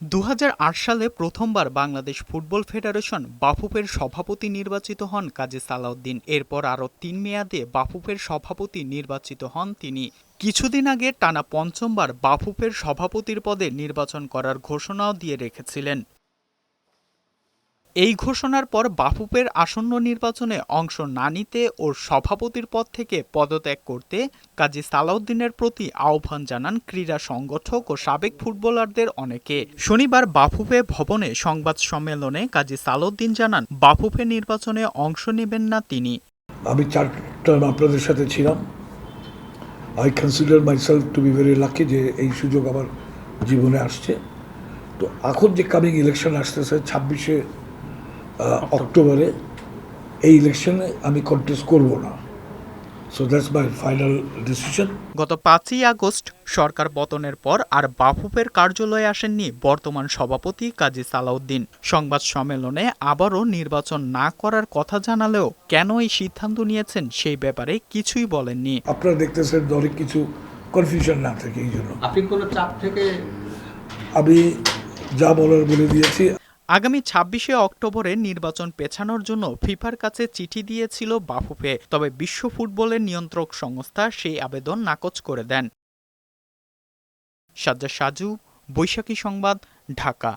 দু হাজার আট সালে প্রথমবার বাংলাদেশ ফুটবল ফেডারেশন বাফুফের সভাপতি নির্বাচিত হন কাজী সালাউদ্দিন। এরপর আরও তিন মেয়াদে বাফুফের সভাপতি নির্বাচিত হন তিনি। কিছুদিন আগে টানা পঞ্চমবার বাফুফের সভাপতির পদে নির্বাচন করার ঘোষণাও দিয়ে রেখেছিলেন। এই ঘোষণার পর বাফুফের আসন্ন নির্বাচনে অংশ না নিতে ও সভাপতির পদ থেকে পদত্যাগ করতে কাজী সালাউদ্দিনের প্রতি আহ্বান জানান ক্রীড়া সংগঠক ও সাবেক ফুটবলারদের অনেকে। শনিবার বাফুফে ভবনে সংবাদ সম্মেলনে কাজী সালাউদ্দিন জানান, বাফুফে নির্বাচনে অংশ নেবেন না তিনি। আমি চার টার্ম আপনাদের সাথে ছিলাম। I consider myself to be very lucky যে এই সুযোগ আমার জীবনে আসছে। তো এখন যে কামিং ইলেকশন আসতেছে, ছাব্বিশে অক্টোবরে এই ইলেকশনে আমি কন্টেস্ট করব না। So that's my final decision গত পাঁচই আগস্ট সরকার পতনের পর আর বাফুফের কার্যালয়ে আসেননি বর্তমান সভাপতি কাজী সালাউদ্দিন। সংবাদ সম্মেলনে আবারও নির্বাচন না করার কথা জানালেও কেন এই সিদ্ধান্ত নিয়েছেন সেই ব্যাপারে কিছুই বলেননি। আপনারা দেখতেছেন অনেক কিছু কনফিউশন না থাকে এই জন্য। আপনি কোনো চাপ থেকে আমি যা বলার বলে দিয়েছি। আগামী ছাব্বিশে অক্টোবরে নির্বাচন পেছানোর জন্য ফিফার কাছে চিঠি দিয়েছিল বাফুফে, তবে বিশ্ব ফুটবলের নিয়ন্ত্রক সংস্থা সেই আবেদন নাকচ করে দেন। সাজ্জা সাজু, বৈশাখী সংবাদ, ঢাকা।